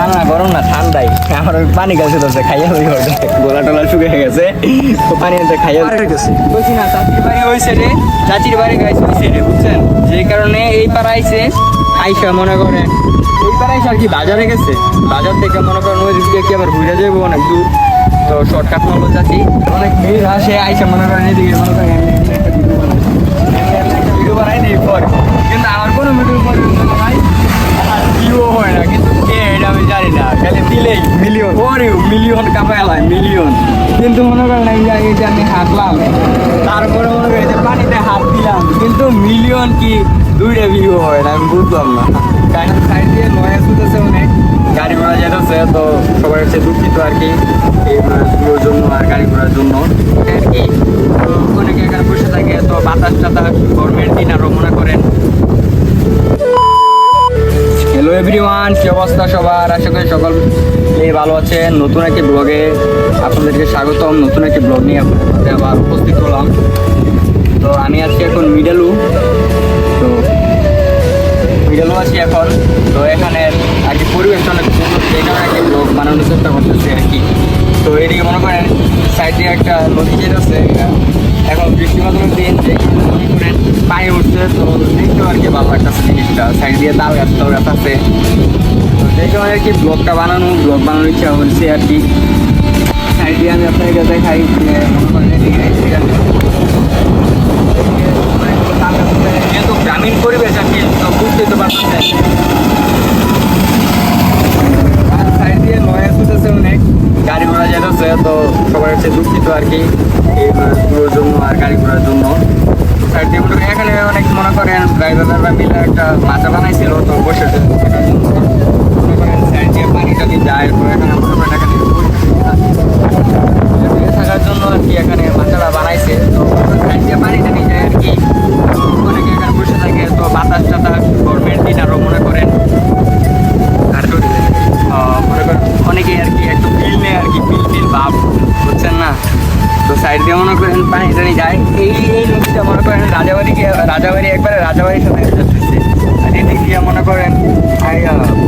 না না গরম না ঠান্ডাই। আমার পানি গাছে তো খাইয়া হই ওটা গোলা টোলা শুকিয়ে গেছে। তো পানি আনতে খাইয়া বলছি না চাচির বাড়ি ওই সাইডে চাচির বাড়ি গাইছে সাইডে বুঝছেন? যেই কারণে এই পাড়া আইছে আইসা মনে করেন এই পাড়া আইসা আর কি বাজারে গেছে। বাজার থেকে মনে করেন ওই দিকে কি আবার ঘুরে যাব অনেক দূর। তো শর্টকাট মারলো চাচি। অনেক ভিড় আসে আইসা মনে করেন এদিকে মনে করেন। ভিডিও বানাই দিই পর। যে আমি হাঁটলাম। তারপরে মনে যে পানিতে হাত দিলাম। কিন্তু মিলিয়ন কি দুইটা ভিউ হয় না, আমি বুঝলাম না। কারণ সাইড দিয়ে নয়েস হতেছে অনেক। গাড়ি ঘোড়া যেতেছে, তো সবাই হচ্ছে দুঃখিত আর কি এই ভিডিওর জন্য আর গাড়ি ঘোড়ার জন্য। আর অনেকে এখানে বসে থাকে, তো বাতাস টাতাস গরমের ভালো আছেন? নতুন একটি ব্লগে আপনাদেরকে স্বাগতম। নতুন একটি ব্লগ নিয়ে আপনাদের আবার উপস্থিত হলাম। তো আমি আছি এখন মিডেলু। তো মিডেলু আছি এখন। তো এখানে আর কি পরিবেশ অনেক সুন্দর সেখানে একটি ব্লগ বানানোর চেষ্টা করতেছি আর কি। তো এদিকে মনে করেন সাইড একটা নদী যেতেছে এখন বৃষ্টি মাত্রার দিন, যে মনে করেন পায়ে উঠছে। তো দেখতেও আর কি ভালো লাগতেছে জিনিসটা। সাইড দিয়ে তাল গাছ আছে। দেখে মানে আর কি ব্লগটা বানানো? ব্লগ বানানোর ইচ্ছা হচ্ছে আর কি। দিয়ে আমি আপনাকে দেখাই গ্রামীণ পরিবেশ আর কি, তো বুঝতেই তো পারছেন আর সাইড দিয়ে নয়েস হতেছে অনেক। গাড়ি ঘোড়া যেতেছে তো সবাই হচ্ছে দুঃখিত আর কি এইগুলোর আর গাড়ি ঘোড়ার জন্য। সাইড দিয়ে এখানে অনেক মনে করেন ড্রাইভাররা মিলে একটা মাচা বানাইছিল, তো বসে করেন সাইড দিয়ে যায় তো এখানে করেন থাকার জন্য আর কি এখানে মাচাটা বানাইছে। তো সাইড দিয়ে পানি টানি যায় আর কি। অনেকে এখানে বসে থাকে, তো বাতাস টাতাস গরমের দিন আরও মনে করেন। আর মনে করেন অনেকে আর কি একটু নেয় আর কি ভাব বুঝছেন না? তো সাইড দিয়ে মনে করেন পানি টানি যায়। এই এই নদীটা মনে করেন রাজাবাড়িকে, রাজাবাড়ি একবারে রাজাবাড়ির সাথে আর এদিক দিয়ে মনে করেন পোলাপান্ডা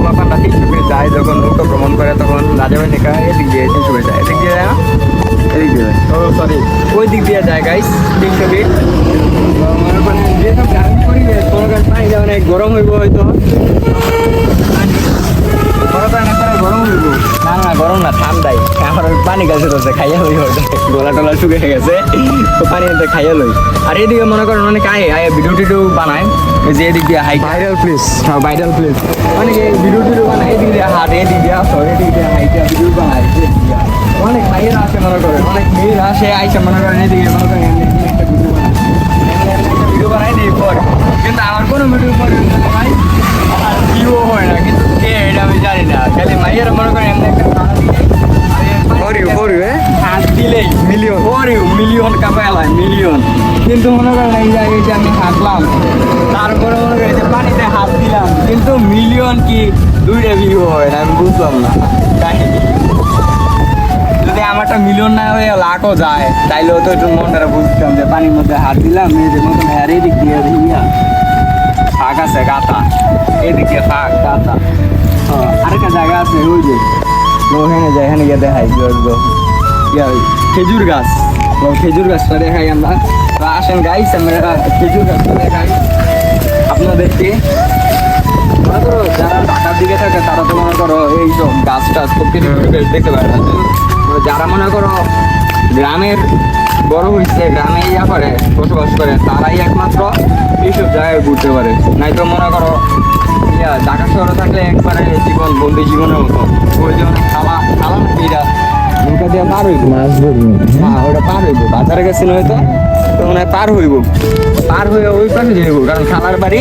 তিনশোকে যায় যখন নৌকা ভ্রমণ করে তখন রাজাবাড়ি থেকে এদিক দিয়ে তিনশোকে যায়। এদিক দিয়ে যায় না? এদিক দিয়ে ও সরি ওই দিক দিয়ে যায় গাইস ফিট তো যেসব গ্রামীণ পরিবেশ মনে করেন পানি দিয়ে অনেক গরম হইব হয়তো। মনে গরম হইব। না না গরম না ঠান্ডাই। আমার পানি গাছে তো খাইয়া লই গোলা টোলা শুকিয়ে গেছে তো পানি আনতে খাইয়া লই। আর এদিকে মনে করেন অনেক আয় আয় ভিডিও টিডিও বানায় যে এদিক দিয়ে হাই ভাইরাল প্লিজ হ্যাঁ ভাইরাল প্লেস অনেকে ভিডিও হাট এদিক দিয়ে আসো এদিক দিয়ে হাইটা ভিডিও অনেক ভাইয়েরা আসে মনে করেন অনেক মেয়েরা আসে আইসা মনে এদিকে মনে এমনি একটা ভিডিও একটা ভিডিও বানাই দিই পর। কিন্তু আমার কোনো ভিডিও পরে ভাই আর ভিউ হয় না কিন্তু কে এটা আমি জানি না। খালি মাইয়েরা মনে করেন এমনি একটা বানা দিলে? হাত দিলেই। মিলিয়ন ওরে মিলিয়ন কাপাইলাম মিলিয়ন কিন্তু মনে করেন এই যে এই যে আমি হাঁটলাম তারপরে মনে করেন পানিতে হাত দিলাম। কিন্তু মিলিয়ন কি? বুঝলাম না। যদি আমারটা মিলিয়ন না হয়ে যায় তাইলেও তো একটু মনটা বুঝতাম যে পানির মধ্যে হাত দিলাম যে মতন হ্যাঁ এদিক দিয়ে এদিক ফাঁক গাতা। হ্যাঁ, জায়গা আছে ওই যে ওখানে যাই এখানে দেখাই খেজুর গাছ। খেজুর গাছটা দেখাই আমরা। আসেন গাইস আমরা খেজুর গাছটা দেখাই। আপনাদেরকে। থাকে তারা তো মনে করো এই সব গাছ টাছ প্রকৃতি দেখতে পারে না। যারা মনে করো গ্রামের বড় হয়েছে গ্রামে ইয়া করে বসবাস করে তারাই একমাত্র এইসব জায়গায় ঘুরতে পারে। নাই তো মনে করো ইয়া ঢাকা শহরে থাকলে একবারে জীবন বন্দি জীবনের মতো। ওই জন্য খাওয়া খাওয়া পিড়া নৌকা দিয়ে পার হইব মাছ ধরবো। হ্যাঁ ওটা পার হইব বাজারে গেছিল হয়তো। তো মনে পার হইব। পার হয়ে ওই পাশে যাইব কারণ খালার বাড়ি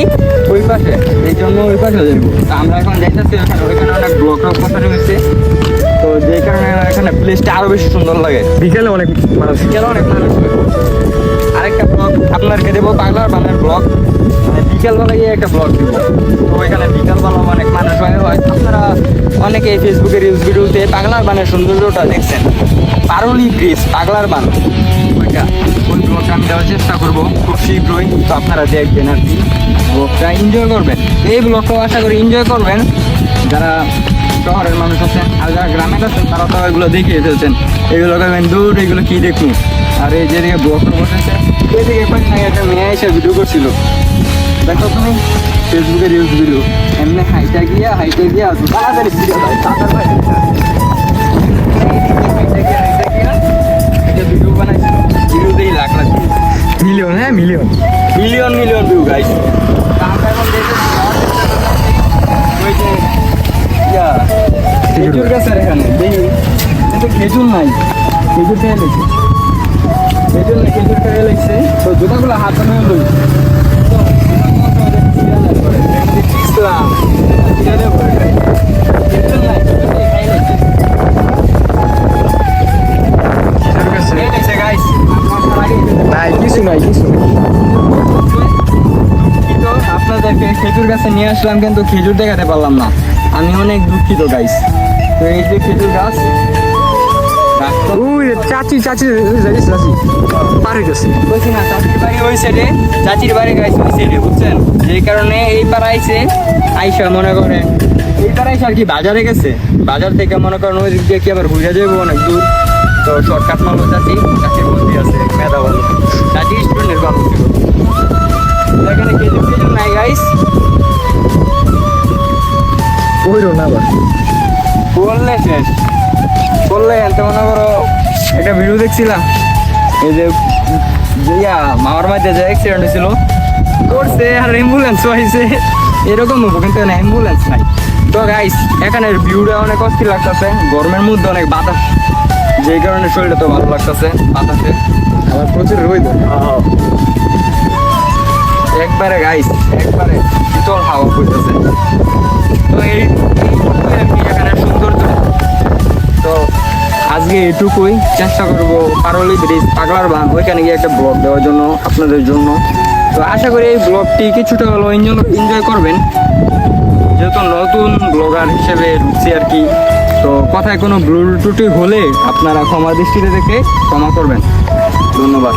ওই পাশে এই জন্য ওই পাশে যাইব। তো আমরা এখন যাইতেছি ওখানে ওইখানে অনেক ব্লক টক বসানো হয়েছে। তো যে কারণে এখানে প্লেসটা আরও বেশি সুন্দর লাগে। বিকেলে অনেক মানুষ। বিকেলে অনেক মানুষ আরেকটা ব্লগ আপনাদেরকে দেবো পাগলার বানের ব্লগ মানে বিকেলবেলা গিয়ে একটা ব্লগ দিব। তো ওইখানে বিকেলবেলা অনেক মানুষ হয় আপনারা অনেকে ফেসবুকে রিলস ভিডিওতে পাগলার বানের সৌন্দর্যটা দেখছেন। পারুলি ব্রিজ পাগলার বান। ওইটা। আমি দেওয়ার চেষ্টা করব। খুব শীঘ্রই তো আপনারা দেখবেন আর কি ব্লগটা এনজয় করবেন। এই ব্লগটাও আশা করি এনজয় করবেন। যারা শহরের মানুষ আছেন আর যারা গ্রামের আছেন, তারা তো এগুলো দেখিয়ে ফেলছেন। এগুলো কেমন দূর এগুলো কী দেখুন আর এই যেদিকে ব্লকর বসেছে, এদিকে একটা মেয়ে এসে ভিডিও করছিল। দেখো তুমি ফেসবুকে রিলস ভিডিও এমনি হাইটা গিয়া হাইটা গিয়া তাড়াতাড়ি। খেজুর এখানে? কিন্তু খেজুর নাই। খেজুর খেয়ে লেগেছে খেজুর নাই খেজুর খেয়ে লেগেছে তো জুতাগুলো হাত নিয়ে লই। ইসলাম। আপনাদেরকে খেজুর গাছে নিয়ে আসলাম, কিন্তু খেজুর দেখাতে পারলাম না। আমি অনেক দুঃখিত গাইস তো এই যে খেজুর গাছ ওই চাচি চাচি যাইস চাচি পার হইতেছে বলছি না চাচির বাড়ি ওই সাইডে চাচির বাড়ি গাইস ওই সাইডে বুঝছেন? যেই কারণে এই পাড়া আইছে আইসা মনে করেন। এই পাড়া আইসা আর কি বাজারে গেছে। বাজার থেকে মনে করেন ওই দিক দিয়ে কি আবার ঘুরে যাব অনেক দূর। তো শর্টকাট মারলো চাচি চাচির বন্দি আছে মেধা ভালো চাচি স্টুডেন্টের ভালো ছিল এখানে খেজুর খেজুর নাই গাইস শেষ। বললে এনতে মনে করো, একটা ভিডিও দেখছিলাম। এই যে, ইয়া, মামার মাঝে যে অ্যাক্সিডেন্ট হয়েছিল, করছে আর অ্যাম্বুলেন্স হয়েছে এরকম হব, কিন্তু অ্যাম্বুলেন্স নাই। তো গাইস এখানের ভিউটা অনেক অস্থির লাগতেছে। গরমের মধ্যে অনেক বাতাস। যেই কারণে শরীরটা তো ভালো লাগতেছে, বাতাসে। আমার প্রচুর রইল একবারে গাইস একবারে শীতল হাওয়া করতেছে তো এই এখানে সৌন্দর্য তো আজকে এটুকুই চেষ্টা করব পারলি ব্রিজ, পাগলার বান ওইখানে গিয়ে একটা ব্লগ দেওয়ার জন্য, আপনাদের জন্য। তো আশা করি এই ব্লগটি কিছুটা হলো এনজয় করবেন। যেহেতু নতুন ব্লগার হিসেবে ঢুকছি আর কি, তো কথায় কোনো ব্লু ত্রুটি হলে আপনারা ক্ষমা দৃষ্টিতে দেখে ক্ষমা করবেন। ধন্যবাদ।